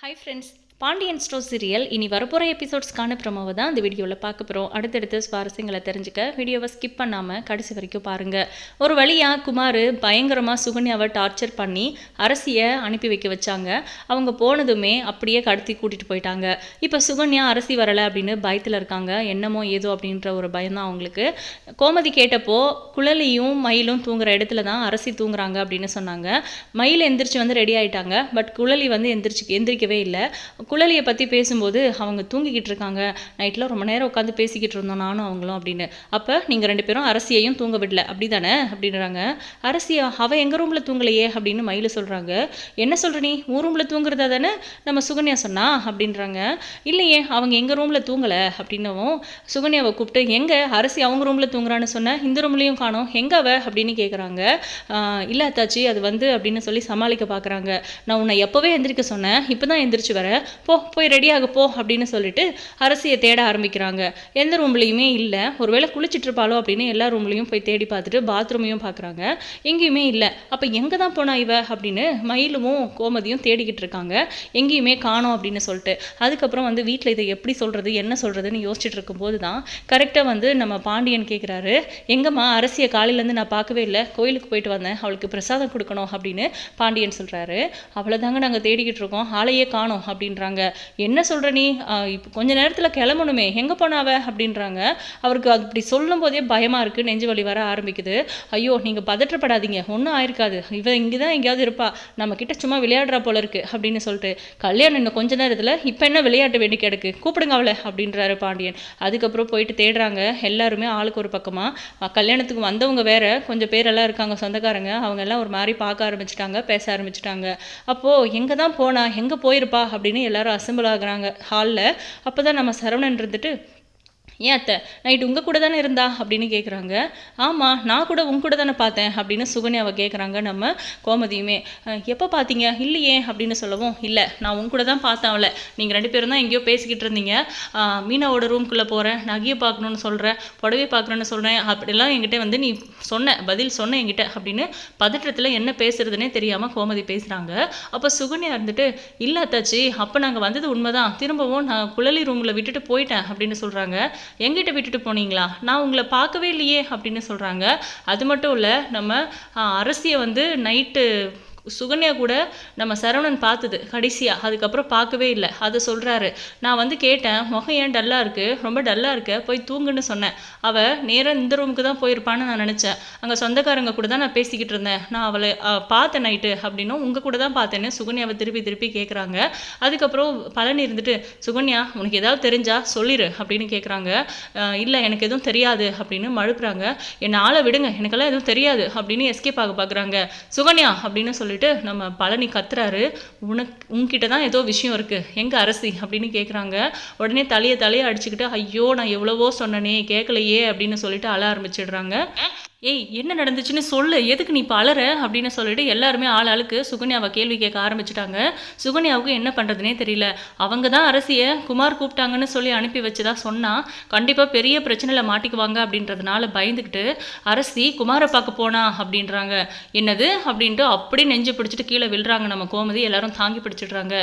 Hi friends, Pandian store serial. இனி வரப்போகிற எபிசோட்ஸ்க்கான ப்ரமோவை தான் இந்த வீடியோவில் பார்க்க போகிறோம் அடுத்தடுத்து சுவாரஸ்யங்களை தெரிஞ்சுக்க வீடியோவை ஸ்கிப் பண்ணாமல் கடைசி வரைக்கும் பாருங்கள் ஒரு வழியாக குமார் பயங்கரமாக சுகன்யாவை டார்ச்சர் பண்ணி அரசியை அனுப்பி வைக்க வச்சாங்க. அவங்க போனதுமே அப்படியே கடத்தி கூட்டிகிட்டு போயிட்டாங்க. இப்போ சுகன்யா அரசி வரலை அப்படின்னு பயத்தில் இருக்காங்க. என்னமோ ஏதோ அப்படின்ற ஒரு பயம் தான் அவங்களுக்கு. கோமதி கேட்டப்போ குழலியும் மயிலும் தூங்குற இடத்துல தான் அரசி தூங்குறாங்க அப்படின்னு சொன்னாங்க. மயில் எந்திரிச்சு வந்து ரெடி ஆகிட்டாங்க பட் குழலி வந்து எந்திரிச்சு எந்திரிக்கவே இல்லை. குழலியை பற்றி பேசும்போது அவங்க தூங்கிக்கிட்டு இருக்காங்க. நைட்டில் ரொம்ப நேரம் உட்காந்து பேசிக்கிட்டு இருந்தோம் நானும் அவங்களும் அப்படின்னு. அப்போ நீங்கள் ரெண்டு பேரும் அரசியையும் தூங்க விடல. அப்படி தானே அப்படின்றாங்க. அரசியா அவள் எங்கள் ரூமில் தூங்கலையே? அப்படின்னு மயில் சொல்கிறாங்க என்ன சொல்கிற நீ? உன் ரூமில் தூங்குறதா தானே? நம்ம சுகன்யா சொன்னா? அப்படின்றாங்க. இல்லையே அவங்க எங்கள் ரூமில் தூங்கலை? அப்படின்னவும் சுகன்யாவை கூப்பிட்டு எங்கே? அரசி அவங்க ரூமில் தூங்குறான்னு சொன்னேன் இந்த ரூம்லேயும் காணோம். எங்கே அவ? அப்படின்னு கேட்குறாங்க இல்லை அத்தாச்சி அது வந்து அப்படின்னு சொல்லி சமாளிக்க பார்க்குறாங்க நான் உன்னை எப்போவே எந்திரிக்க சொன்னேன். இப்போ தான் எந்திரிச்சு வரேன் போ போய் ரெடியாக போ அப்படின்னு சொல்லிட்டு அரசியை தேட ஆரம்பிக்கிறாங்க. எந்த ரூம்லேயுமே இல்லை. ஒருவேளை குளிச்சிட்டு இருப்பாளோ அப்படின்னு எல்லா ரூம்லேயும் போய் தேடி பார்த்துட்டு பாத்ரூமையும் பார்க்குறாங்க எங்கேயுமே இல்லை. அப்போ எங்கே தான் போனா இவ அப்படின்னு மயிலும் கோமதியும் தேடிக்கிட்டு இருக்காங்க. எங்கேயுமே காணோம் அப்படின்னு சொல்லிட்டு. அதுக்கப்புறம் வந்து வீட்டில் இதை எப்படி சொல்கிறது என்ன சொல்கிறதுன்னு யோசிச்சுட்டு இருக்கும்போது தான் கரெக்டாக வந்து நம்ம பாண்டியன் கேட்குறாரு எங்கம்மா அரசியை காலையிலேருந்து நான் பார்க்கவே இல்லை. கோயிலுக்கு போயிட்டு வந்தேன். அவளுக்கு பிரசாதம் கொடுக்கணும் அப்படின்னு பாண்டியன் சொல்கிறாரு அவ்வளோதாங்க நாங்கள் தேடிக்கிட்டு இருக்கோம். ஆளையே காணோம் அப்படின்றாங்க. என்ன சொல்கிற நீ? இப்போ கொஞ்ச நேரத்தில் கிளம்பணுமே. எங்கே போனாவ அப்படின்றாங்க. அவருக்கு அப்படி சொல்லும் போதே பயமாக இருக்குது நெஞ்சு வலி வர ஆரம்பிக்குது. ஐயோ நீங்கள் பதற்றப்படாதீங்க. ஒன்றும் ஆயிருக்காது. இவ இங்கே தான் எங்கேயாவது இருப்பா. நம்ம கிட்ட சும்மா விளையாடுறா போல இருக்கு அப்படின்னு சொல்லிட்டு கல்யாணம் இன்னும் கொஞ்ச நேரத்தில். இப்போ என்ன விளையாட்டு வேண்டி கிடக்கு? கூப்பிடுங்க அவளை அப்படின்றாரு பாண்டியன். அதுக்கப்புறம் போயிட்டு தேடுறாங்க. எல்லாருமே ஆளுக்கு ஒரு பக்கமாக கல்யாணத்துக்கு வந்தவங்க வேற கொஞ்சம் பேரெல்லாம் இருக்காங்க சொந்தக்காரங்க. அவங்க எல்லாம் ஒரு மாதிரி பார்க்க ஆரம்பிச்சிட்டாங்க பேச ஆரம்பிச்சிட்டாங்க. அப்போது எங்கே தான் போனா? எங்கே போயிருப்பா? அப்படின்னு எல்லாரும் அசம்பிள் ஆகுறாங்க ஹாலில் அப்போ தான் நம்ம சரவணன் இருந்துட்டு ஏன் அத்தை? நைட்டு உங்கள் கூட தானே இருந்தா? அப்படின்னு கேட்குறாங்க ஆமாம் நான் கூட உங்க கூட தானே பார்த்தேன் அப்படின்னு சுகன்யாவை கேட்குறாங்க நம்ம கோமதியுமே. எப்போ பார்த்தீங்க இல்லையே அப்படின்னு சொல்லவும் இல்லை நான் உங்க கூட தான் பார்த்தேன் அவளை. நீங்கள் ரெண்டு பேரும் தான் எங்கேயோ பேசிக்கிட்டு இருந்தீங்க. மீனாவோட ரூம்குள்ளே போகிறேன் நகையை பார்க்கணுன்னு சொல்கிறேன் புடவை பார்க்கணுன்னு சொல்கிறேன் அப்படிலாம் என்கிட்ட வந்து நீ சொன்ன பதில் சொன்ன என்கிட்ட அப்படின்னு பதற்றத்தில் என்ன பேசுறதுனே தெரியாமல் கோமதி பேசுகிறாங்க அப்போ சுகன்யா இருந்துட்டு இல்லை அத்தாச்சி அப்போ நாங்கள் வந்தது உண்மைதான் திரும்பவும் நான் குழலி ரூமில் விட்டுட்டு போயிட்டேன் அப்படின்னு சொல்கிறாங்க எங்கிட்ட விட்டுட்டு போனீங்களா? நான் உங்களை பார்க்கவே இல்லையே அப்படின்னு சொல்கிறாங்க அது மட்டும் இல்லை நம்ம அரசியை வந்து நைட்டு சுகன்யா கூட நம்ம சரவணன் பார்த்தது கடைசியாக அதுக்கப்புறம் பார்க்கவே இல்லை. அதை சொல்கிறாரு நான் வந்து கேட்டேன் முகம் ஏன் டல்லாக இருக்குது ரொம்ப டல்லாக இருக்க? போய் தூங்குன்னு சொன்னேன். அவள் நேராக இந்த ரூமுக்கு தான் போயிருப்பான்னு நான் நினச்சேன். அங்கே சொந்தக்காரங்க கூட தான் நான் பேசிக்கிட்டு இருந்தேன். நான் அவளை பார்த்தேன் நைட்டு அப்படின்னும் உங்கள் கூட தான் பார்த்தேன்னு சுகன்யாவை திருப்பி திருப்பி கேட்குறாங்க அதுக்கப்புறம் பழனி இருந்துட்டு சுகன்யா உனக்கு ஏதாவது தெரிஞ்சா சொல்லிடு அப்படின்னு கேட்குறாங்க இல்லை எனக்கு எதுவும் தெரியாது அப்படின்னு மழுப்புறாங்க. என்னை ஆளை விடுங்க. எனக்கெல்லாம் எதுவும் தெரியாது அப்படின்னு எஸ்கேப் ஆக பார்க்குறாங்க சுகன்யா அப்படின்னு சொல்லிட்டு நம்ம பழனி கத்துறாரு. உனக்கு உன்கிட்ட தான் ஏதோ விஷயம் இருக்கு. எங்க அரசி? அப்படின்னு கேட்குறாங்க உடனே தலையை தலையை அடிச்சுக்கிட்டு ஐயோ நான் எவ்வளவோ சொன்னனே கேட்கலையே அப்படின்னு சொல்லிட்டு அழ ஆரம்பிச்சிடுறாங்க. ஏய் என்ன நடந்துச்சுன்னு சொல்லு. எதுக்கு நீ இப்போ அலற? அப்படின்னு சொல்லிட்டு எல்லாருமே ஆள் ஆளுக்கு சுகன்யாவை கேள்வி கேட்க ஆரம்பிச்சிட்டாங்க. சுகன்யாவுக்கு என்ன பண்ணுறதுனே தெரியல. அவங்க தான் அரசியை குமார் கூப்பிட்டாங்கன்னு சொல்லி அனுப்பி வச்சுதான் சொன்னால் கண்டிப்பாக பெரிய பிரச்சனையில் மாட்டிக்குவாங்க அப்படின்றதுனால பயந்துக்கிட்டு அரசி குமாரை பார்க்க போனா? அப்படின்றாங்க. என்னது? அப்படின்ட்டு அப்படியே நெஞ்சு பிடிச்சிட்டு கீழே விழுறாங்க நம்ம கோமதி. எல்லாரும் தாங்கி பிடிச்சிடுறாங்க.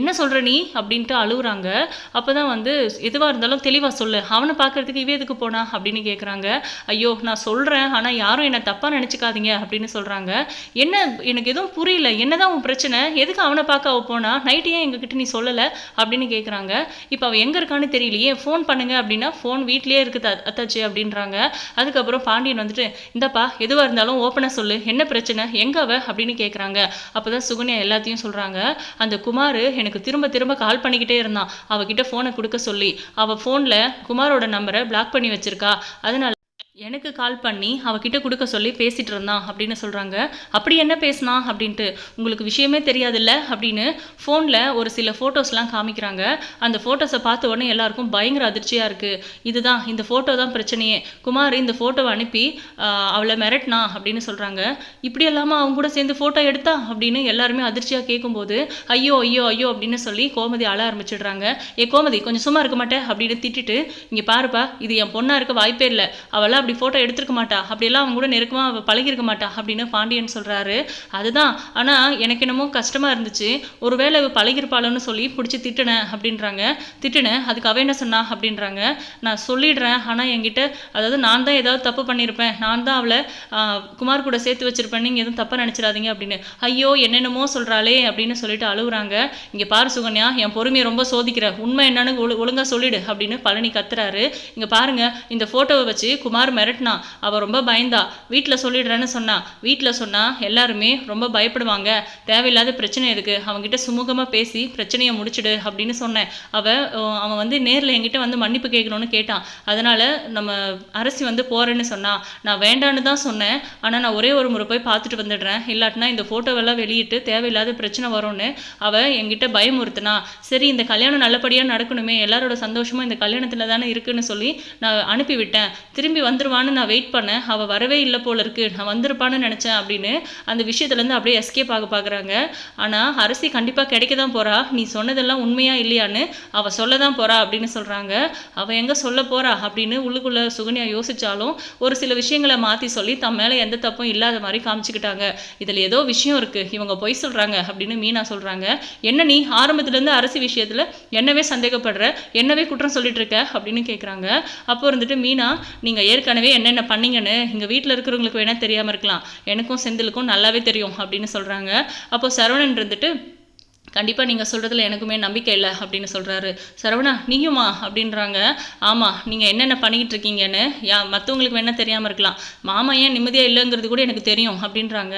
என்ன சொல்கிற நீ? அப்படின்ட்டு அழுகுறாங்க அப்போ தான் வந்து எதுவாக இருந்தாலும் தெளிவாக சொல்லு. அவனை பார்க்கறதுக்கு இவே எதுக்கு போனா? அப்படின்னு கேட்குறாங்க ஐயோ நான் சொல்கிறேன் ஆனால் யாரும் என்னை தப்பாக நினச்சிக்காதீங்க அப்படின்னு சொல்கிறாங்க என்ன எனக்கு எதுவும் புரியல. என்னதான் உன் பிரச்சனை? எதுக்கு அவனை பார்க்க அவ போனா? நைட்டு ஏன் எங்ககிட்ட நீ சொல்லலை? அப்படின்னு கேட்குறாங்க இப்போ அவள் எங்கே இருக்கான்னு தெரியலையே ஃபோன் பண்ணுங்க அப்படின்னா ஃபோன் வீட்லேயே இருக்குது அ- அத்தாச்சி அப்படின்றாங்க. அதுக்கப்புறம் பாண்டியன் வந்துட்டு இந்தப்பா எதுவாக இருந்தாலும் ஓப்பனாக சொல்லு. என்ன பிரச்சனை? எங்க அவ? அப்படின்னு கேட்குறாங்க அப்போ தான் சுகன்யா எல்லாத்தையும் சொல்கிறாங்க அந்த குமார் எனக்கு திரும்ப திரும்ப கால் பண்ணிக்கிட்டே இருந்தான். அவகிட்ட ஃபோனை கொடுக்க சொல்லி. அவள் ஃபோனில் குமாரோட நம்பரை பிளாக் பண்ணி வச்சிருக்கா. அதனால எனக்கு கால் பண்ணி அவகிட்ட கொடுக்க சொல்லி பேசிகிட்டு இருந்தான் அப்படின்னு சொல்கிறாங்க அப்படி என்ன பேசினா? அப்படின்ட்டு. உங்களுக்கு விஷயமே தெரியாதுல்ல? அப்படின்னு ஃபோனில் ஒரு சில ஃபோட்டோஸ்லாம் காமிக்கிறாங்க. அந்த ஃபோட்டோஸை பார்த்த உடனே எல்லாருக்கும் பயங்கர அதிர்ச்சியாக இருக்குது இதுதான் இந்த ஃபோட்டோ தான் பிரச்சனையே. குமார் இந்த ஃபோட்டோவை அனுப்பி அவளை மிரட்டினா? அப்படின்னு சொல்கிறாங்க இப்படி இல்லாமல் அவங்க கூட சேர்ந்து ஃபோட்டோ எடுத்தா? அப்படின்னு எல்லாருமே அதிர்ச்சியாக கேட்கும்போது ஐயோ ஐயோ ஐயோ அப்படின்னு சொல்லி கோமதி அழ ஆரம்பிச்சிடுறாங்க. ஏ கோமதி கொஞ்சம் சும்மா இருக்க மாட்டேன் அப்படின்னு திட்டிட்டு இங்கே பாருப்பா இது என் பொண்ணாக இருக்க வாய்ப்பே இல்லை. அவளாக அப்படி ஃபோட்டோ எடுத்துருக்க மாட்டா. அப்படியெல்லாம் அவங்க கூட நெருக்கமாக அவள் பழகிருக்க மாட்டா அப்படின்னு பாண்டியன் சொல்கிறாரு அதுதான். ஆனால் எனக்கு என்னமோ கஷ்டமாக இருந்துச்சு. ஒருவேளை இவ பழகிருப்பாளன்னு சொல்லி பிடிச்சி திட்டினேன் அப்படின்றாங்க. திட்டுனேன். அதுக்கு அவ என்ன சொன்னா அப்படின்றாங்க. நான் சொல்லிடுறேன். ஆனால் என்கிட்ட அதாவது நான் தான் ஏதாவது தப்பு பண்ணியிருப்பேன். நான் தான் அவளை குமார் கூட சேர்த்து வச்சிருப்பேன் நீங்கள் எதுவும் தப்பாக நினச்சிடாதீங்க அப்படின்னு. ஐயோ என்னென்னமோ சொல்கிறாளே அப்படின்னு சொல்லிட்டு அழுகுறாங்க இங்கே பாரு சுகன்யா என் பொறுமையை ரொம்ப சோதிக்கிற. உண்மை என்னன்னு ஒழுங்காக சொல்லிடு அப்படின்னு பழனி கத்துறாரு. இங்கே பாருங்க இந்த ஃபோட்டோவை வச்சு குமார் மிரட்டினா அவள் ரொம்ப பயந்தா வீட்டில் சொல்லிடுறேன்னு சொன்னா? வீட்டில் சொன்னால் எல்லாருமே ரொம்ப பயப்படுவாங்க. தேவையில்லாத பிரச்சனை இருக்குது அவங்ககிட்ட சுமூகமாக பேசி பிரச்சனையை முடிச்சிடு அப்படின்னு சொன்னேன். அவள் அவன் வந்து நேரில் என்கிட்ட வந்து மன்னிப்பு கேட்கணும்னு கேட்டான். அதனால் நம்ம அரசி வந்து போகிறேன்னு சொன்னா நான் வேண்டான்னு தான் சொன்னேன். ஆனால் நான் ஒரே ஒரு முறை போய் பார்த்துட்டு வந்துடுறேன். இல்லாட்டினா இந்த ஃபோட்டோவெல்லாம் வெளியிட்டு தேவையில்லாத பிரச்சனை வரும்னு அவள் என்கிட்ட பயமுறுத்துனா சரி இந்த கல்யாணம் நல்லபடியாக நடக்கணுமே. எல்லாரோட சந்தோஷமும் இந்த கல்யாணத்தில் தானே இருக்குன்னு சொல்லி நான் அனுப்பிவிட்டேன். திரும்பி வந்து வந்துருவான்னு நான் வெயிட் பண்ணேன். அவள் வரவே இல்லை போல இருக்கு. நான் வந்திருப்பான்னு நினச்சேன் அப்படின்னு அந்த விஷயத்துலேருந்து அப்படியே எஸ்கேப் ஆக பார்க்குறாங்க ஆனால் அரிசி கண்டிப்பாக கிடைக்க தான் போறா. நீ சொன்னதெல்லாம் உண்மையா இல்லையான்னு அவள் சொல்ல தான் போறா அப்படின்னு சொல்கிறாங்க அவள் எங்கே சொல்ல போறா அப்படின்னு உள்ளுக்குள்ள சுகன்யா யோசிச்சாலும் ஒரு சில விஷயங்களை மாற்றி சொல்லி தம் மேலே எந்த தப்பும் இல்லாத மாதிரி காமிச்சுக்கிட்டாங்க. இதில் ஏதோ விஷயம் இருக்குது இவங்க பொய் சொல்கிறாங்க அப்படின்னு மீனா சொல்கிறாங்க என்ன நீ ஆரம்பத்துலேருந்து அரசி விஷயத்தில் என்னவே சந்தேகப்படுற? என்னவே குற்றம் சொல்லிட்டு இருக்க? அப்படின்னு கேட்குறாங்க அப்போ இருந்துட்டு மீனா நீங்கள் ஏற்கனவே என்னென்ன பண்ணீங்கன்னு எங்கள் வீட்டில் இருக்கிறவங்களுக்கு வேணால் தெரியாமல் இருக்கலாம். எனக்கும் செந்திலுக்கும் நல்லாவே தெரியும் அப்படின்னு சொல்கிறாங்க அப்போ சரவணன் இருந்துட்டு கண்டிப்பாக நீங்கள் சொல்கிறதுல எனக்குமே நம்பிக்கை இல்லை அப்படின்னு சொல்கிறாரு சரவணா நீயுமா அப்படின்றாங்க. ஆமாம் நீங்கள் என்னென்ன பண்ணிக்கிட்டு இருக்கீங்கன்னு யா மற்றவங்களுக்கு வேணால் தெரியாமல் இருக்கலாம். மாமா ஏன் நிம்மதியாக இல்லைங்கிறது கூட எனக்கு தெரியும் அப்படின்றாங்க.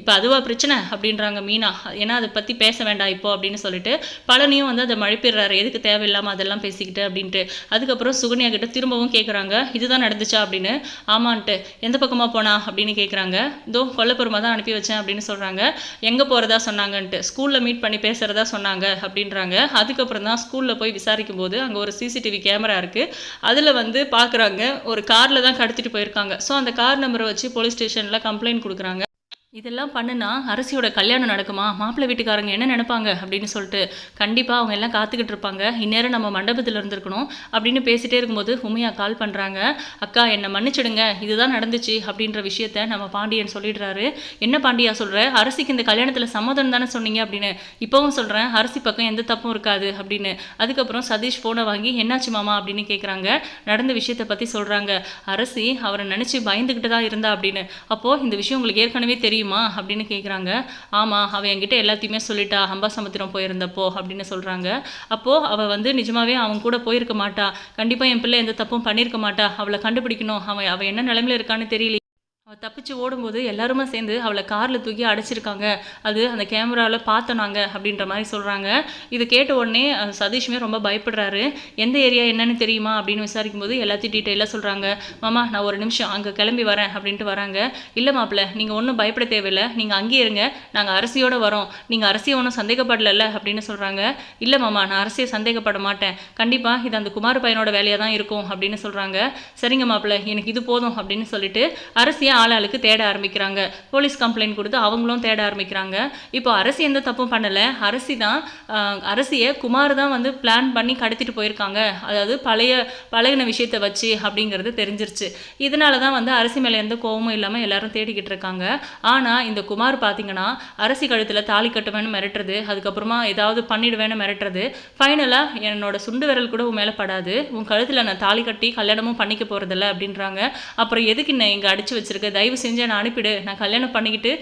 இப்போ அதுவா பிரச்சனை? அப்படின்றாங்க மீனா. ஏன்னா அதை பற்றி பேச வேண்டாம் இப்போ அப்படின்னு சொல்லிட்டு பழனியும் வந்து அதை மழைப்பிடுறாரு. எதுக்கு தேவையில்லாமல் அதெல்லாம் பேசிக்கிட்டு அப்படின்ட்டு. அதுக்கப்புறம் சுகன்யா கிட்ட திரும்பவும் கேட்குறாங்க இதுதான் நடந்துச்சா அப்படின்னு. ஆமான்ட்டு. எந்த பக்கமாக போனா அப்படின்னு கேட்குறாங்க இதோ கொல்லப்புறமா தான் அனுப்பி வச்சேன் அப்படின்னு சொல்கிறாங்க எங்கே போகிறதா சொன்னாங்கன்ட்டு. ஸ்கூலில் மீட் பண்ணி பேசுகிறதா சொன்னாங்க அப்படின்றாங்க. அதுக்கப்புறம் தான் ஸ்கூலில் போய் விசாரிக்கும் போது அங்கே ஒரு சிசிடிவி கேமரா இருக்குது அதில் வந்து பார்க்குறாங்க ஒரு காரில் தான் கடத்திட்டு போயிருக்காங்க. ஸோ அந்த கார் நம்பரை வச்சு போலீஸ் ஸ்டேஷனில் கம்ப்ளைண்ட் கொடுக்குறாங்க. இதெல்லாம் பண்ணுனா அரசியோட கல்யாணம் நடக்குமா? மாப்பிள்ளை வீட்டுக்காரங்க என்ன நினைப்பாங்க? அப்படின்னு சொல்லிட்டு கண்டிப்பாக அவங்க எல்லாம் காத்துக்கிட்டு இருப்பாங்க. இந்நேரம் நம்ம மண்டபத்தில் இருந்திருக்கணும் அப்படின்னு பேசிகிட்டே இருக்கும்போது உமையா கால் பண்ணுறாங்க அக்கா என்னை மன்னிச்சிடுங்க. இதுதான் நடந்துச்சு அப்படின்ற விஷயத்த நம்ம பாண்டியன் சொல்லிடுறாரு. என்ன பாண்டியா சொல்கிற அரசிக்கு இந்த கல்யாணத்தில் சம்மதம் தானே சொன்னீங்க? அப்படின்னு. இப்போவும் சொல்கிறேன் அரசி பக்கம் எந்த தப்பும் இருக்காது அப்படின்னு. அதுக்கப்புறம் சதீஷ் ஃபோனை வாங்கி என்னாச்சு மாமா? அப்படின்னு கேட்குறாங்க நடந்த விஷயத்தை பற்றி சொல்கிறாங்க அரசி அவரை நினச்சி பயந்துக்கிட்டு தான் இருந்தா அப்படின்னு. அப்போது இந்த விஷயம் உங்களுக்கு ஏற்கனவே தெரியும். அப்படின்னு கேட்குறாங்க ஆமாம் அவள் என்கிட்ட எல்லாத்தையுமே சொல்லிட்டா. அம்பாசமுத்திரம் போயிருந்தப்போ அப்படின்னு சொல்கிறாங்க அப்போது அவள் வந்து நிஜமாவே அவன் கூட போயிருக்க மாட்டா. கண்டிப்பாக என் பிள்ளை எந்த தப்பும் பண்ணியிருக்க மாட்டா. அவளை கண்டுபிடிக்கணும். அவன் அவள் என்ன நிலமையில இருக்கான்னு தெரியல அவள் தப்பிச்சு ஓடும்போது எல்லாருமே சேர்ந்து அவளை காரில் தூக்கி அடைச்சிருக்காங்க. அது அந்த கேமராவில் பார்த்தோம் நாங்கள் அப்படின்ற மாதிரி சொல்கிறாங்க இது கேட்ட உடனே அஹ், சதீஷுமே ரொம்ப பயப்படுறாரு. எந்த ஏரியா என்னன்னு தெரியுமா? அப்படின்னு விசாரிக்கும் போது எல்லாத்தையும் டீட்டெயிலாக சொல்கிறாங்க மாமா நான் ஒரு நிமிஷம் அங்கே கிளம்பி வரேன் அப்படின்ட்டு வராங்க. இல்லை மாப்பிள்ள நீங்கள் ஒன்றும் பயப்பட தேவையில்லை. நீங்கள் அங்கேயே இருங்க. நாங்கள் அரசியோடு வரோம். நீங்கள் அரசியை ஒன்றும் சந்தேகப்படலைல்ல அப்படின்னு சொல்கிறாங்க இல்லை மாமா நான் அரசியை சந்தேகப்பட மாட்டேன். கண்டிப்பாக இது அந்த குமார் பையனோட வேலையாக தான் இருக்கும் அப்படின்னு சொல்கிறாங்க சரிங்க மாப்பிள்ள எனக்கு இது போதும் அப்படின்னு சொல்லிட்டு அரசியை ஆளாளுக்கு தேட ஆரம்பிக்கிறாங்க. போலீஸ் கம்ப்ளைண்ட் கொடுத்து அவங்களும் தேட ஆரம்பிக்கிறாங்க. இப்போ அரசி எந்த தப்பும் பண்ணலை. அரசி தான் அரசியை குமார் தான் வந்து பிளான் பண்ணி கடத்திட்டு போயிருக்காங்க. அதாவது பழைய பழகின விஷயத்தை வச்சு அப்படிங்கிறது தெரிஞ்சிருச்சு. இதனால தான் வந்து அரசி மேலே எந்த கோவமும் இல்லாமல் எல்லாரும் தேடிக்கிட்டு இருக்காங்க. ஆனால் இந்த குமார் பார்த்தீங்கன்னா அரசி கழுத்தில் தாலி கட்டுவேன்னு மிரட்டுறது அதுக்கப்புறமா ஏதாவது பண்ணிடுவேன்னு மிரட்டுறது ஃபைனலாக என்னோட சுண்டு விரல் கூட உன் மேலே படாது. உன் கழுத்தில் நான் தாலி கட்டி கல்யாணமும் பண்ணிக்க போகிறதில்ல அப்படின்றாங்க. அப்புறம் எதுக்கு என்ன இங்கே அடிச்சு வச்சிருக்க தயவு செஞ்சு நான் அனுப்பிடு. நான் கல்யாணம் பண்ணிக்கிட்டு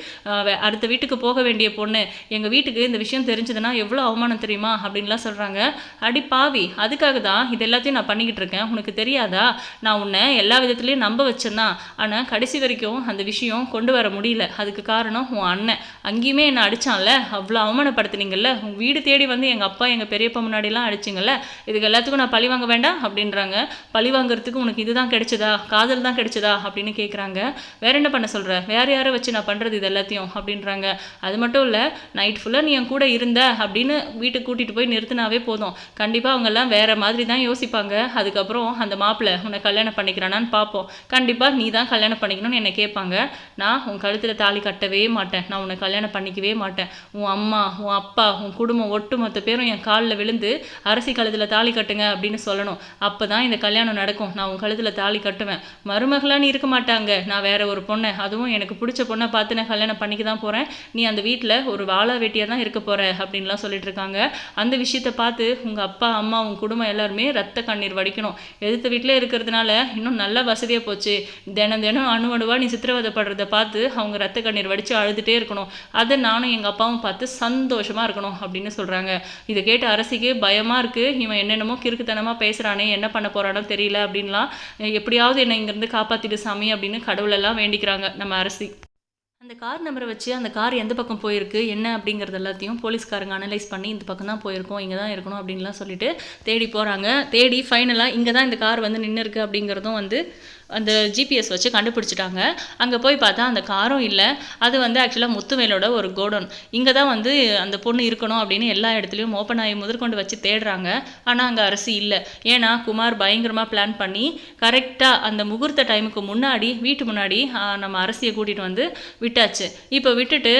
அடுத்த வீட்டுக்கு போக வேண்டிய பொண்ணு எங்கள் வீட்டுக்கு இந்த விஷயம் தெரிஞ்சதுன்னா எவ்வளோ அவமானம் தெரியுமா? அப்படின்லாம் சொல்கிறாங்க அடி பாவி அதுக்காக தான் இது எல்லாத்தையும் நான் பண்ணிக்கிட்டு இருக்கேன். உனக்கு தெரியாதா? நான் உன்னை எல்லா விதத்துலேயும் நம்ப வச்சேன்தான் ஆனால் கடைசி வரைக்கும் அந்த விஷயம் கொண்டு வர முடியல. அதுக்கு காரணம் உன் அண்ணன். அங்கேயுமே என்னை அடித்தான்ல அவ்வளோ அவமானப்படுத்தினீங்கல்ல? உன் வீடு தேடி வந்து எங்கள் அப்பா எங்கள் பெரியப்பா முன்னாடிலாம் அடிச்சிங்கல்ல? இதுக்கு எல்லாத்துக்கும் நான் பழி வாங்க வேண்டாம்? அப்படின்றாங்க. பழி வாங்குறதுக்கு உனக்கு இதுதான் கிடைச்சதா? காதல் தான் கிடைச்சதா? அப்படின்னு கேட்குறாங்க வேற என்ன பண்ண சொல்கிற வேற யாரை வச்சு நான் பண்ணுறது இது எல்லாத்தையும்? அப்படின்றாங்க. அது மட்டும் இல்லை நைட் ஃபுல்லாக நீ என் கூட இருந்த அப்படின்னு வீட்டுக்கு கூட்டிகிட்டு போய் நிறுத்தினாவே போதும். கண்டிப்பாக அவங்கெல்லாம் வேற மாதிரி தான் யோசிப்பாங்க. அதுக்கப்புறம் அந்த மாப்பிள்ளை உன்னை கல்யாணம் பண்ணிக்கிறானான்னு பார்ப்போம் கண்டிப்பாக நீ தான் கல்யாணம் பண்ணிக்கணும்னு என்னை கேட்பாங்க. நான் உன் கழுத்தில் தாலி கட்டவே மாட்டேன். நான் உன்னை கல்யாணம் பண்ணிக்கவே மாட்டேன். உன் அம்மா உன் அப்பா உன் குடும்பம் ஒட்டுமொத்த பேரும் என் காலில் விழுந்து அரசி கழுத்தில் தாலி கட்டுங்க அப்படின்னு சொல்லணும். அப்போ தான் இந்த கல்யாணம் நடக்கும். நான் உன் கழுத்தில் தாலி கட்டுவேன். மருமகளான்னு இருக்க மாட்டாங்க. நான் வேற ஒரு பொண்ணை. அதுவும் எனக்கு பிடிச்ச பொண்ணை பார்த்து நான் கல்யாணம் பண்ணிக்க தான் போகிறேன் நீ அந்த வீட்டில் ஒரு வாழ வெட்டியாக தான் இருக்க போகிற அப்படின்லாம் சொல்லிட்டு இருக்காங்க. அந்த விஷயத்தை பார்த்து உங்கள் அப்பா அம்மா உங்கள் குடும்பம் எல்லாருமே ரத்த கண்ணீர் வடிக்கணும். எதிர்த்த வீட்டிலே இருக்கிறதுனால இன்னும் நல்ல வசதியாக போச்சு. தினம் தினம் அணு அணுவாக நீ சித்திரவதைப்படுறத பார்த்து அவங்க ரத்த கண்ணீர் வடித்து அழுதுகிட்டே இருக்கணும். அதை நானும் எங்கள் அப்பாவும் பார்த்து சந்தோஷமாக இருக்கணும் அப்படின்னு சொல்கிறாங்க இதை கேட்டு அரசிக்கு பயமாக இருக்குது இவன் என்னென்னமோ கிறுக்குத்தனமாக பேசுகிறானே என்ன பண்ண போகிறானோ தெரியல அப்படின்லாம். எப்படியாவது என்னை இங்கேருந்து காப்பாற்றிட்டு சாமி அப்படின்னு கடவுளெல்லாம் வேண்டிக்கிறாங்க நம்ம அரசி. அந்த கார் நம்பரை வச்சு அந்த கார் எந்த பக்கம் போயிருக்கு என்ன அப்படிங்கிறது எல்லாத்தையும் போலீஸ்காரங்க அனலைஸ் பண்ணி இந்த பக்கம் தான் போயிருக்கோம் இங்கே தான் இருக்கணும் அப்படின்லாம் சொல்லிட்டு தேடி போகிறாங்க தேடி ஃபைனலாக இங்கே தான் இந்த கார் வந்து நின்று இருக்குது அப்படிங்கிறதும் வந்து அந்த ஜிபிஎஸ் வச்சு கண்டுபிடிச்சிட்டாங்க. அங்கே போய் பார்த்தா அந்த காரும் இல்லை. அது வந்து ஆக்சுவலாக முத்துவேலோட ஒரு கோடவுன். இங்கே தான் வந்து அந்த பொண்ணு இருக்கணும் அப்படின்னு எல்லா இடத்துலையும் ஓப்பன் ஆகி முதற்கொண்டு வச்சு தேடுறாங்க. ஆனால் அங்கே அரசு இல்லை. ஏன்னா குமார் பயங்கரமாக பிளான் பண்ணி கரெக்டாக அந்த முகூர்த்த டைமுக்கு முன்னாடி வீட்டு முன்னாடி நம்ம அரசியை கூட்டிகிட்டு வந்து விட்டாச்சு. இப்போ விட்டுட்டு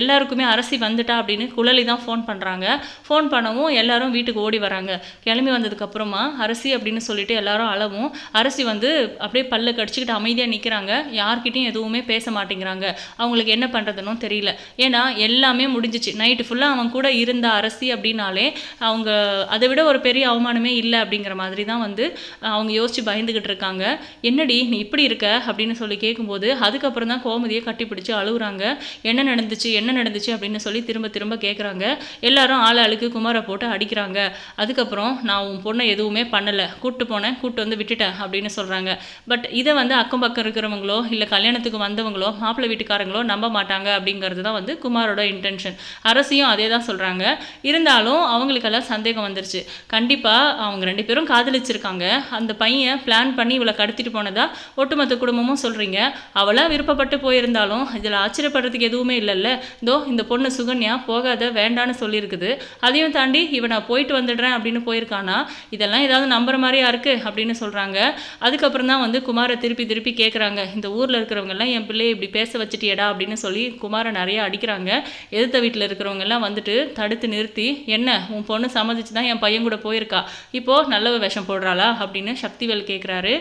எல்லாருக்குமே அரசி வந்துட்டா அப்படின்னு குழலி தான் ஃபோன் பண்ணுறாங்க ஃபோன் பண்ணவும் எல்லாரும் வீட்டுக்கு ஓடி வராங்க. கிளம்பி வந்ததுக்கப்புறமா அரசி அப்படின்னு சொல்லிட்டு எல்லாரும் அளவும் அரசி வந்து அப்படியே பல்ல கடிச்சிக்கிட்டு அமைதியாக நிற்கிறாங்க யார்கிட்டையும் எதுவுமே பேச மாட்டேங்கிறாங்க. அவங்களுக்கு என்ன பண்ணுறதுன்னு தெரியல. ஏன்னா எல்லாமே முடிஞ்சிச்சு. நைட்டு ஃபுல்லாக அவன் கூட இருந்த அரசி அப்படின்னாலே அவங்க அதை விட ஒரு பெரிய அவமானமே இல்லை அப்படிங்கிற மாதிரி தான் வந்து அவங்க யோசித்து பயந்துக்கிட்டு இருக்காங்க. என்னடி நீ இப்படி இருக்க? அப்படின்னு சொல்லி கேட்கும்போது அதுக்கப்புறம் தான் கோமதியை கட்டிப்பிடிச்சு அழுகுறாங்க என்ன நடந்துச்சு? என்ன நடந்துச்சு? அப்படின்னு சொல்லி திரும்ப திரும்ப கேட்குறாங்க எல்லாரும் ஆள் ஆளுக்கு குமாரை போட்டு அடிக்கிறாங்க. அதுக்கப்புறம் நான் உன் பொண்ணை எதுவுமே பண்ணலை. கூட்டு போனேன். கூப்பிட்டு வந்து விட்டுட்டேன் அப்படின்னு சொல்கிறாங்க பட் இதை வந்து அக்கம் பக்கம் இருக்கிறவங்களோ இல்லை கல்யாணத்துக்கு வந்தவங்களோ மாப்பிள்ளை வீட்டுக்காரங்களோ நம்ப மாட்டாங்க அப்படிங்கிறது தான் வந்து குமாரோட இன்டென்ஷன் அரசியும் அதே தான் சொல்கிறாங்க இருந்தாலும் அவங்களுக்கெல்லாம் சந்தேகம் வந்துருச்சு. கண்டிப்பாக அவங்க ரெண்டு பேரும் காதலிச்சிருக்காங்க. அந்த பையன் பிளான் பண்ணி இவளை கடத்திட்டு போனதா ஒட்டுமொத்த குடும்பமும் சொல்கிறீங்க அவளாக விருப்பப்பட்டு போயிருந்தாலும் இதில் ஆச்சரியப்படுறதுக்கு எதுவுமே இல்லைல்ல. தோ இந்த பொண்ணு சுகன்யா போகாத வேண்டான்னு சொல்லியிருக்குது. அதையும் தாண்டி இவன் நான் போயிட்டு வந்துடுறேன் அப்படின்னு போயிருக்கானா? இதெல்லாம் ஏதாவது நம்புற மாதிரியா இருக்கு அப்படின்னு சொல்கிறாங்க அதுக்கப்புறம் தான் வந்து குமாரை திருப்பி திருப்பி கேட்குறாங்க இந்த ஊரில் இருக்கிறவங்க எல்லாம் என் பிள்ளையை இப்படி பேச வச்சுட்டியடா அப்படின்னு சொல்லி குமாரை நிறைய அடிக்கிறாங்க. எதிர்த்த வீட்டில் இருக்கிறவங்க எல்லாம் வந்துட்டு தடுத்து நிறுத்தி என்ன உன் பொண்ணு சம்மதிச்சு தான் என் பையன் கூட போயிருக்கா? இப்போ நல்ல விஷம் போடுறாளா? அப்படின்னு சக்திவேல் கேட்குறாரு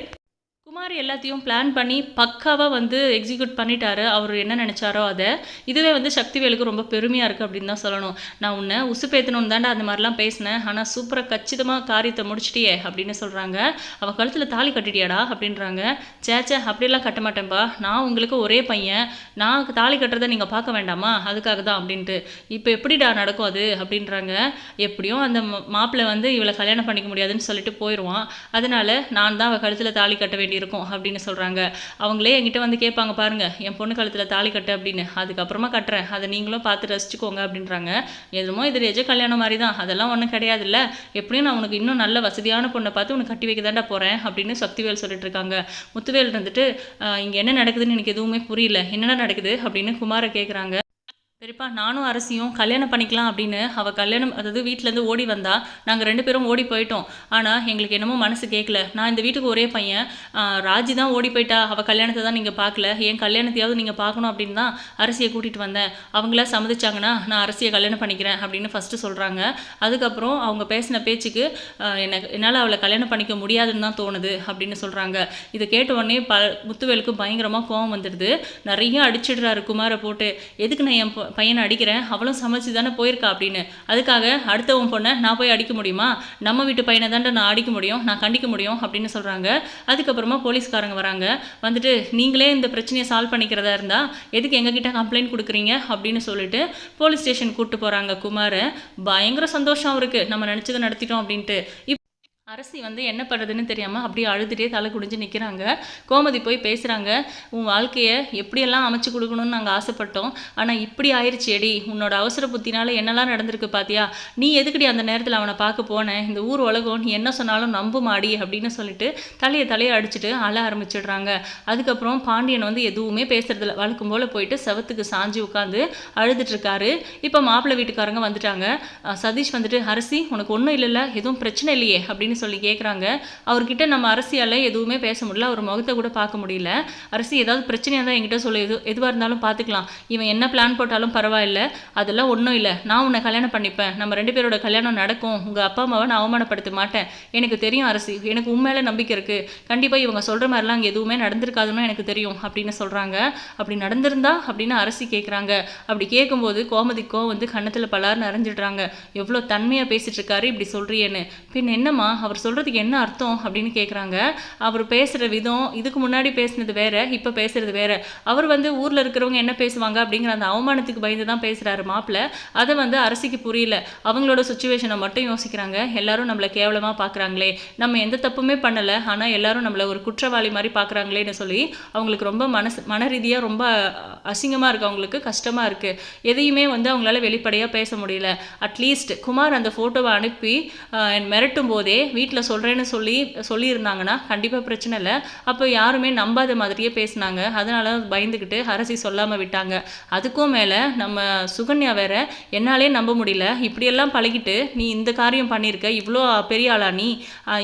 குமார் எல்லாத்தையும் பிளான் பண்ணி பக்காவாக வந்து எக்ஸிக்யூட் பண்ணிட்டாரு. அவர் என்ன நினச்சாரோ அதை. இதுவே வந்து சக்திவேலுக்கு ரொம்ப பெருமையாக இருக்குது அப்படின்னு தான் சொல்லணும். நான் உன்னை உசுப்பேத்தணும்னு தாண்டா அந்த மாதிரிலாம் பேசினேன். ஆனால் சூப்பராக கச்சிதமாக காரியத்தை முடிச்சிட்டியே அப்படின்னு சொல்கிறாங்க அவள் கழுத்தில் தாலி கட்டிட்டியாடா அப்படின்றாங்க. சேச்சே அப்படியெல்லாம் கட்ட மாட்டேன்பா. நான் உங்களுக்கு ஒரே பையன். நான் தாலி கட்டுறதை நீங்கள் பார்க்க வேண்டாமா? அதுக்காக தான் அப்படின்ட்டு. இப்போ எப்படிடா நடக்கும் அது? அப்படின்றாங்க. எப்படியும் அந்த மா- மாப்பிள்ளை வந்து இவளை கல்யாணம் பண்ணிக்க முடியாதுன்னு சொல்லிட்டு போயிடுவான் அதனால் நான் தான் அவள் கழுத்தில் தாலி கட்ட இருக்கும் அப்படின்னு சொல்கிறாங்க அவங்களே என்கிட்ட வந்து கேட்பாங்க பாருங்க என் பொண்ணு கழுத்தில் தாலி கட்டு அப்படின்னு. அதுக்கப்புறமா கட்டுறேன். அதை நீங்களும் பார்த்து ரசிச்சுக்கோங்க அப்படின்றாங்க. எதுமோ இது எஜ கல்யாணம் மாதிரி தான். அதெல்லாம் ஒன்றும் கிடையாதுல்ல. எப்படியும் நான் உனக்கு இன்னும் நல்ல வசதியான பொண்ணை பார்த்து உனக்கு கட்டி வைக்க தாண்டா போகிறேன் அப்படின்னு சக்திவேல் சொல்லிட்டு இருக்காங்க. முத்துவேல் இருந்துட்டு இங்கே என்ன நடக்குதுன்னு எனக்கு எதுவுமே புரியல. என்னடா நடக்குது? அப்படின்னு குமாரை கேட்குறாங்க பெரியப்பா நானும் அரசியும் கல்யாணம் பண்ணிக்கலாம் அப்படின்னு அவள் கல்யாணம் அதாவது வீட்டிலேருந்து ஓடி வந்தா நாங்கள் ரெண்டு பேரும் ஓடி போயிட்டோம். ஆனால் எங்களுக்கு என்னமோ மனசு கேட்கல நான் இந்த வீட்டுக்கு ஒரே பையன். ராஜி தான் ஓடி போயிட்டா. அவள் கல்யாணத்தை தான் நீங்கள் பார்க்கல என் கல்யாணத்தையாவது நீங்கள் பார்க்கணும் அப்படின்னு தான் அரசியை கூட்டிகிட்டு வந்தேன். அவங்களா சம்மதிச்சாங்கன்னா நான் அரசியை கல்யாணம் பண்ணிக்கிறேன் அப்படின்னு ஃபஸ்ட்டு சொல்கிறாங்க அதுக்கப்புறம் அவங்க பேசின பேச்சுக்கு என்ன என்னால் அவளை கல்யாணம் பண்ணிக்க முடியாதுன்னு தான் தோணுது அப்படின்னு சொல்கிறாங்க இதை கேட்ட உடனே ப முத்துவேலுக்கு பயங்கரமாக கோவம் வந்துடுது. நிறைய அடிச்சிடுறாரு குமாரை போட்டு. எதுக்கு நான் என் பையனை அடிக்கிறேன் அவளும் சமைச்சு தானே போயிருக்கா அப்படின்னு. அதுக்காக அடுத்தவன் பொண்ணை நான் போய் அடிக்க முடியுமா? நம்ம வீட்டு பையனை தாண்டா நான் அடிக்க முடியும் நான் கண்டிக்க முடியும் அப்படின்னு சொல்கிறாங்க அதுக்கப்புறமா போலீஸ்காரங்க வராங்க. வந்துட்டு நீங்களே இந்த பிரச்சனையை சால்வ் பண்ணிக்கிறதா இருந்தால் எதுக்கு எங்ககிட்ட கம்ப்ளைண்ட் கொடுக்குறீங்க? அப்படின்னு சொல்லிட்டு போலீஸ் ஸ்டேஷன் கூப்பிட்டு போகிறாங்க குமாரை. பயங்கர சந்தோஷம் அவருக்கு. நம்ம நினச்சதை நடத்திட்டோம் அப்படின்ட்டு. இப் அரசி வந்து என்ன பண்ணுறதுன்னு தெரியாமல் அப்படியே அழுதுகிட்டே தலை குடிஞ்சு நிற்கிறாங்க கோமதி போய் பேசுகிறாங்க உன் வாழ்க்கையை எப்படியெல்லாம் அமைச்சு கொடுக்கணும்னு நாங்கள் ஆசைப்பட்டோம். ஆனால் இப்படி ஆயிடுச்சு எடி உன்னோட அவசர புத்தினால என்னெல்லாம் நடந்திருக்கு பாத்தியா? நீ எதுக்கடி அந்த நேரத்தில் அவனை பார்க்க போனேன் இந்த ஊர் உலகம் நீ என்ன சொன்னாலும் நம்ப மாடி அப்படின்னு சொல்லிட்டு தலையை தலையை அடிச்சுட்டு அழ ஆரம்பிச்சிடுறாங்க. அதுக்கப்புறம் பாண்டியன் வந்து எதுவுமே பேசுறதில்ல. வழக்கம் போல் போயிட்டு செவத்துக்கு சாஞ்சு உட்காந்து அழுதுட்டுருக்காரு இப்போ மாப்பிள்ளை வீட்டுக்காரங்க வந்துட்டாங்க. சதீஷ் வந்துட்டு அரசி உனக்கு ஒன்றும் இல்லைல்ல. எதுவும் பிரச்சனை இல்லையே அப்படின்னு சொல்லி கேட்குறாங்க அவர்கிட்ட நம்ம அரசியால் எதுவுமே பேச முடியல. அவர் முகத்தை கூட பார்க்க முடியல. அரசி ஏதாவது பிரச்சனையாக தான் என்கிட்ட சொல்ல. எது எதுவாக இருந்தாலும் பார்த்துக்கலாம் இவன் என்ன பிளான் போட்டாலும் பரவாயில்ல. அதெல்லாம் ஒன்றும் இல்லை. நான் உன்னை கல்யாணம் பண்ணிப்பேன். நம்ம ரெண்டு பேரோட கல்யாணம் நடக்கும். உங்கள் அப்பா அம்மாவை நான் அவமானப்படுத்த மாட்டேன். எனக்கு தெரியும் அரசி. எனக்கு உண்மையில நம்பிக்கை இருக்குது கண்டிப்பாக இவங்க சொல்கிற மாதிரிலாம் அங்கே எதுவுமே நடந்திருக்காதுன்னு எனக்கு தெரியும் அப்படின்னு சொல்கிறாங்க அப்படி நடந்திருந்தா அப்படின்னு அரசி கேட்குறாங்க அப்படி கேட்கும்போது கோமதிக்கோ வந்து கன்னத்தில் பலார் நிறைஞ்சிடுறாங்க எவ்வளோ தன்மையாக பேசிட்டு இருக்காரு இப்படி சொல்கிறியேன்னு பின் என்னம்மா அவர் சொல்கிறதுக்கு என்ன அர்த்தம் அப்படின்னு கேட்குறாங்க அவர் பேசுகிற விதம் இதுக்கு முன்னாடி பேசுனது வேறு இப்போ பேசுகிறது வேற. அவர் வந்து ஊரில் இருக்கிறவங்க என்ன பேசுவாங்க அப்படிங்கிற அந்த அவமானத்துக்கு பயந்து தான் பேசுகிறாரு மாப்பிள்ளை. அதை வந்து அரசிக்கு புரியல. அவங்களோட சுச்சுவேஷனை மட்டும் யோசிக்கிறாங்க. எல்லாரும் நம்மளை கேவலமாக பார்க்குறாங்களே நம்ம எந்த தப்புமே பண்ணலை. ஆனால் எல்லாரும் நம்மளை ஒரு குற்றவாளி மாதிரி பார்க்குறாங்களேன்னு சொல்லி அவங்களுக்கு ரொம்ப மனசு மன ரீதியாக ரொம்ப அசிங்கமாக இருக்குது அவங்களுக்கு கஷ்டமாக இருக்குது எதையுமே வந்து அவங்களால வெளிப்படையாக பேச முடியல. அட்லீஸ்ட் குமார் அந்த ஃபோட்டோவை அனுப்பி மிரட்டும் போதே வீட்டில் சொல்கிறேன்னு சொல்லி சொல்லியிருந்தாங்கன்னா கண்டிப்பாக பிரச்சனை இல்லை. அப்போ யாருமே நம்பாத மாதிரியே பேசினாங்க. அதனால பயந்துக்கிட்டு அரசி சொல்லாமல் விட்டாங்க. அதுக்கும் மேலே நம்ம சுகன்யா வேற என்னாலே நம்ப முடியல. இப்படியெல்லாம் பழகிட்டு நீ இந்த காரியம் பண்ணியிருக்க இவ்வளோ பெரிய ஆளா நீ?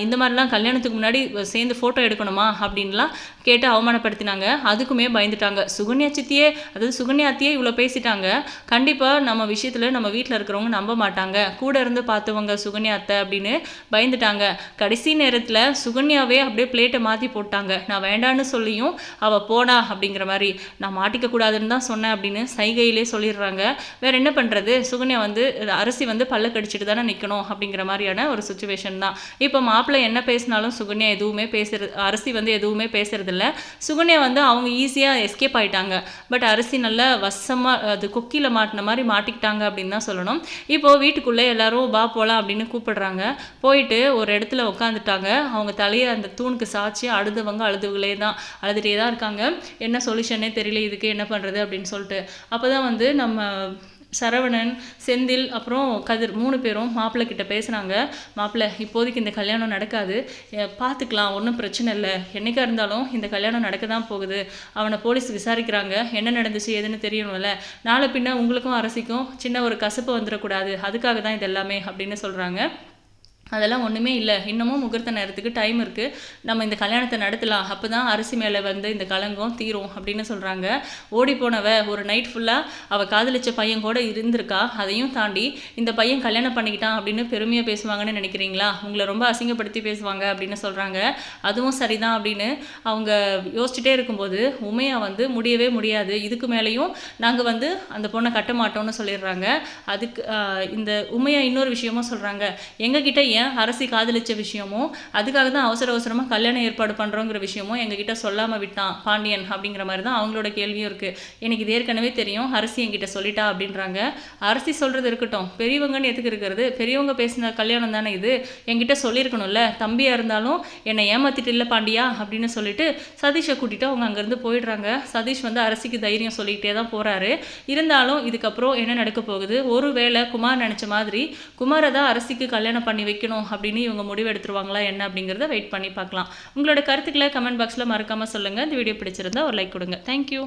இந்த மாதிரிலாம் கல்யாணத்துக்கு முன்னாடி சேர்ந்து ஃபோட்டோ எடுக்கணுமா? அப்படின்லாம் கேட்டு அவமானப்படுத்தினாங்க. அதுக்குமே பயந்துட்டாங்க. சுகன்யா சித்தியே அதாவது சுகன்யாத்தியே இவ்வளோ பேசிட்டாங்க. கண்டிப்பாக நம்ம விஷயத்தில் நம்ம வீட்டில் இருக்கிறவங்க நம்ப மாட்டாங்க. கூட இருந்து பார்த்தவங்க சுகன்யா அத்தை அப்படின்னு பயந்துட்டாங்க. கடைசி நேரத்தில் சுகன்யாவே அப்படியே பிளேட்டை மாற்றி போட்டாங்க. நான் வேண்டான்னு சொல்லியும் அவள் போனா அப்படிங்கிற மாதிரி. நான் மாட்டிக்க கூடாதுன்னு தான் சொன்னேன் அப்படின்னு சைகையிலே சொல்லிடுறாங்க. வேற என்ன பண்ணுறது சுகன்யா வந்து அரிசி வந்து பல்ல கடிச்சிட்டு தானே நிற்கணும் அப்படிங்கிற மாதிரியான ஒரு சுச்சுவேஷன் தான். இப்போ மாப்பிள்ளை என்ன பேசினாலும் சுகன்யா எதுவுமே பேசுறது அரசி வந்து எதுவுமே பேசுறது இல்லை சுகன்யா வந்து அவங்க ஈஸியாக எஸ்கேப் ஆயிட்டாங்க. பட் அரிசி நல்லா வசமாக அது கொக்கியில் மாட்டின மாதிரி மாட்டிக்கிட்டாங்க அப்படின்னு தான் சொல்லணும். இப்போது வீட்டுக்குள்ளே எல்லாரும் பா போகலாம் அப்படின்னு கூப்பிடுறாங்க. போயிட்டு ஒரு இடத்துல உட்காந்துட்டாங்க அவங்க தலையை அந்த தூணுக்கு சாய்ச்சி அழுதவங்க அழுதுகளே தான் அழுதுகிட்டே தான் இருக்காங்க. என்ன சொல்யூஷனே தெரியல இதுக்கு என்ன பண்ணுறது அப்படின்னு சொல்லிட்டு. அப்போ தான் வந்து நம்ம சரவணன் செந்தில் அப்புறம் கதிர் மூணு பேரும் மாப்பிள்ளை கிட்ட பேசுகிறாங்க மாப்பிள்ளை இப்போதைக்கு இந்த கல்யாணம் நடக்காது. பார்த்துக்கலாம் ஒன்றும் பிரச்சனை இல்லை. என்றைக்கா இருந்தாலும் இந்த கல்யாணம் நடக்க தான் போகுது. அவனை போலீஸ் விசாரிக்கிறாங்க. என்ன நடந்துச்சு எதுன்னு தெரியணும்ல. நாளை பின்ன உங்களுக்கும் அரசிக்கும் சின்ன ஒரு கசப்பு வந்துடக்கூடாது. அதுக்காக தான் இது எல்லாமே அப்படின்னு சொல்கிறாங்க அதெல்லாம் ஒன்றுமே இல்லை. இன்னமும் முகூர்த்த நேரத்துக்கு டைம் இருக்குது நம்ம இந்த கல்யாணத்தை நடத்தலாம். அப்போ தான் அரிசி மேலே வந்து இந்த கலங்கம் தீரும் அப்படின்னு சொல்கிறாங்க ஓடி போனவ ஒரு நைட் ஃபுல்லாக அவள் காதலிச்ச பையன் கூட இருந்திருக்கா? அதையும் தாண்டி இந்த பையன் கல்யாணம் பண்ணிக்கிட்டான் அப்படின்னு பெருமையாக பேசுவாங்கன்னு நினைக்கிறீங்களா? உங்களை ரொம்ப அசிங்கப்படுத்தி பேசுவாங்க அப்படின்னு சொல்கிறாங்க அதுவும் சரிதான் அப்படின்னு அவங்க யோசிச்சுட்டே இருக்கும்போது உமையாக வந்து முடியவே முடியாது. இதுக்கு மேலேயும் நாங்கள் வந்து அந்த பொண்ணை கட்ட மாட்டோம்னு சொல்லிடுறாங்க. அதுக்கு இந்த உமையா இன்னொரு விஷயமும் சொல்கிறாங்க எங்ககிட்ட ஏன் அரசி காதலிச்ச விஷயமும் அதுக்காக தான் அவசர அவசரமாக கல்யாணம் ஏற்பாடு பண்ணுறோங்கிற விஷயமும் எங்ககிட்ட சொல்லாமல் விட்டான் பாண்டியன் அப்படிங்கிற மாதிரி தான் அவங்களோட கேள்வியும் இருக்குது எனக்கு இது ஏற்கனவே தெரியும் அரசி என்கிட்ட சொல்லிட்டா அப்படின்றாங்க. அரசி சொல்கிறது இருக்கட்டும். பெரியவங்கன்னு எதுக்கு இருக்கிறது? பெரியவங்க பேசின கல்யாணம் தானே இது? என்கிட்ட சொல்லியிருக்கணும்ல. தம்பியாக இருந்தாலும் என்னை ஏமாத்திட்டு இல்லை பாண்டியா அப்படின்னு சொல்லிட்டு சதீஷை கூட்டிகிட்டு அவங்க அங்கேருந்து போயிடுறாங்க. சதீஷ் வந்து அரசிக்கு தைரியம் சொல்லிக்கிட்டே தான் போகிறாரு இருந்தாலும் இதுக்கப்புறம் என்ன நடக்க போகுது? ஒரு வேளை குமார் நினச்ச மாதிரி குமாரை தான் அரசிக்கு கல்யாணம் பண்ணி வைக்க வைக்கணும் அப்படின்னு இவங்க முடிவு எடுத்துருவாங்களா என்ன அப்படிங்கிறத வெயிட் பண்ணி பார்க்கலாம். உங்களோட கருத்துக்களை கமெண்ட் பாக்ஸில் மறக்காமல் சொல்லுங்கள் இந்த வீடியோ பிடிச்சிருந்தா ஒரு லைக் கொடுங்க. தேங்க்யூ